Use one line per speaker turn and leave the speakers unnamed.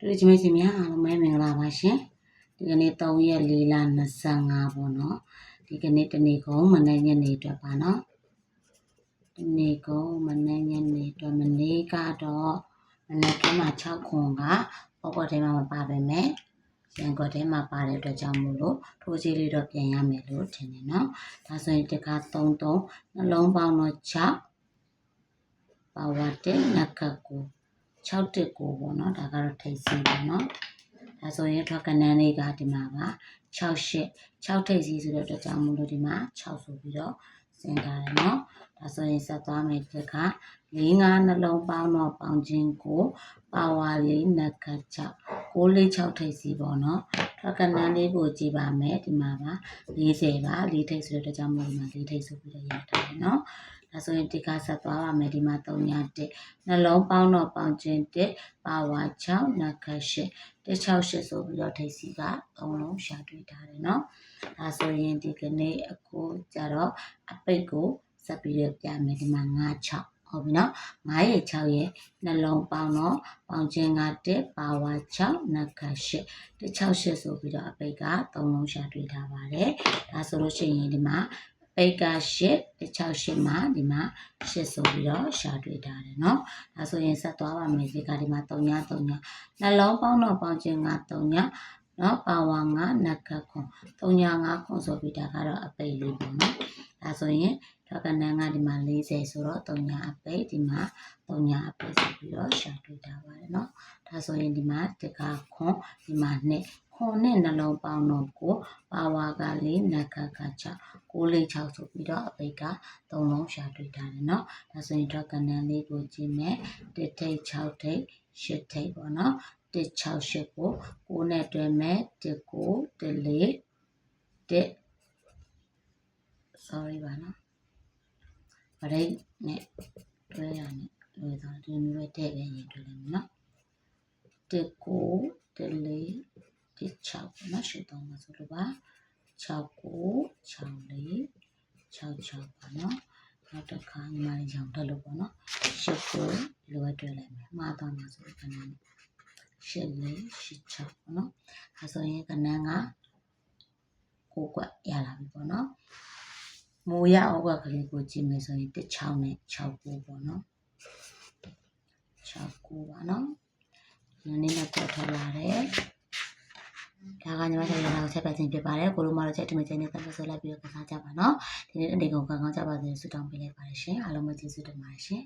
တို့ချင်းမစီများအားလုံးပဲမင်္ဂလာပါရှင်ဒီကနေ့3ရက်4လ25ပေါ့နော်ဒီကနေ့တနေ့ကုန်မနေ့ညနေအတွက်ပါနော်ဒီနေ့ကုန်မနေ့ညနေအတွက်မနေ့ကတော့မနေ့ကမှ6ခွန်ကပေါ့ပေါ့ထဲမှာမပါပဲမဲ့ရန်ကုန်ထဲမှာပါတဲ့အတွက်ကြောင့်မို့လို့ထိုးစီလေးတော့ပြန်ရမယ်လို့ထင်တယ်နော်ဒါဆိုရင်တခါ33နှလုံးပေါင်းတော့6ပါဝတ်တဲ့နက်ကကို 6တက်ကိုပေါ့နော်ဒါကတော့ထိတ်စီပေါ့နော်ဒါဆိုရင်ထွက်ကနန်းလေးကဒီမှာပါ6 8 6ထိတ်စီဆိုတဲ့အတွက်ကြောင့်မို့လို့ဒီမှာ6ဆိုပြီးတော့စင်ထားတယ်နော်ဒါဆိုရင်ဆက်သွားမယ်တခါ၄၅နှလုံးပေါင်းတော့ပေါင်းခြင်းကိုပါဝါလေးနက်က6 6လေး6ထိတ်စီပေါ့နော် ထွက်ကနန်းလေးကိုကြည့်ပါမယ်ဒီမှာပါ40ပါ4ထိတ်ဆိုတဲ့အတွက်ကြောင့်မို့ဒီမှာ4ထိတ်ဆိုပြီးတော့ရထားတယ်နော်ဒါဆိုရင်ဒီကဆက်သွားပါမယ်ဒီမှာ3ည1နှလုံးပေါင်းတော့ပေါင်းခြင်း1ပါဝါ6နက်ခတ်8 168ဆိုပြီးတော့ထိတ်စီက3လုံးရှာတွေ့ထားတယ်နော်ဒါဆိုရင်ဒီကနေ့အခုကြတော့အပိတ်ကိုဆက်ပြီးတော့ပြမယ်ဒီမှာ9 6 ဟုတ်ပြီနော်9ရဲ့6ရဲ့နှလုံးပေါင်းတော့ပေါင်းခြင်းက1ပါဝါ6နက္ခ8တ68ဆိုပြီးတော့အပိတ်က3လုံးရှာတွေ့ထားပါတယ်ဒါဆိုလို့ရှိရင်ဒီမှာပိတ်က8တ68မှာဒီမှာ8ဆိုပြီးတော့ရှာတွေ့ထားတယ်နော်ဒါဆိုရင်ဆက်သွားပါမယ်ဒီကဒီမှာ3ည3ညနှလုံးပေါင်းတော့ပေါင်းခြင်းက3ည နော်ပါဝါ9နကခွန်305ခွန်ဆိုပြီးဒါကတော့အပိတ်လေးပေါ့နော်ဒါဆိုရင်ဒေါကနန်ကဒီမှာ40ဆိုတော့300အပိတ်ဒီမှာ300အပိတ်ဆိုပြီးတော့ရှာတွေ့တာပါတယ်နော်ဒါဆိုရင်ဒီမှာတကခွန်ဒီမှာနဲ့ခွန်နဲ့နှလုံးပေါင်းတော့ကိုပါဝါက၄နကက6 946ဆိုပြီးတော့အပိတ်က3လုံးရှာတွေ့တာတယ်နော်ဒါဆိုရင်ဒေါကနန်လေးကိုကြည့်မယ်1ထိတ်6ထိတ်ရှစ်ထိပ်ပေါ့နော် 168ကို9နဲ့တွဲမဲ့19 14 1 sorry ပါနော်ဗရိတ်နဲ့တွဲရမယ်လွယ်သွားဒီမျိုးပဲတဲ့ပဲရင်တွဲလိုက်မယ်နော်19 14 16နော်ရှုတော့မှာဆိုလိုပါ69 64 66ပါနော်နောက်တစ်ခါညီမလေးရောင်တက်လို့ပေါ့နော်ရှုပ်ကိုလိုပဲတွဲလိုက်မယ်မှားသွားမှာဆိုခဏနဲ့ ရှစ်လေးရှစ်ချပေါ့နော်အဲဆိုရင်ကနန်းကကိုကွက်ရလာပြီပေါ့နော်မိုးရအောက်ကကလေးကိုကြည့်မယ်ဆိုရင်16နဲ့6ကိုပေါ့နော်6ကိုပါနော်ဒီနေ့နဲ့တော့ထွက်လာတယ်ဒါကညီမတို့ရတာကိုဆက်ပတ်ခြင်းဖြစ်ပါတယ်ကိုလိုမတို့ချက်တူမချင်းနဲ့တက်ဆိုလိုက်ပြီးတော့ကစားကြပါနော်ဒီနေ့အနေကုန်ကောင်းကောင်းကြပါစေဆုတောင်းပေးလိုက်ပါတယ်ရှင်အားလုံးပဲကျေးဇူးတင်ပါတယ်ရှင်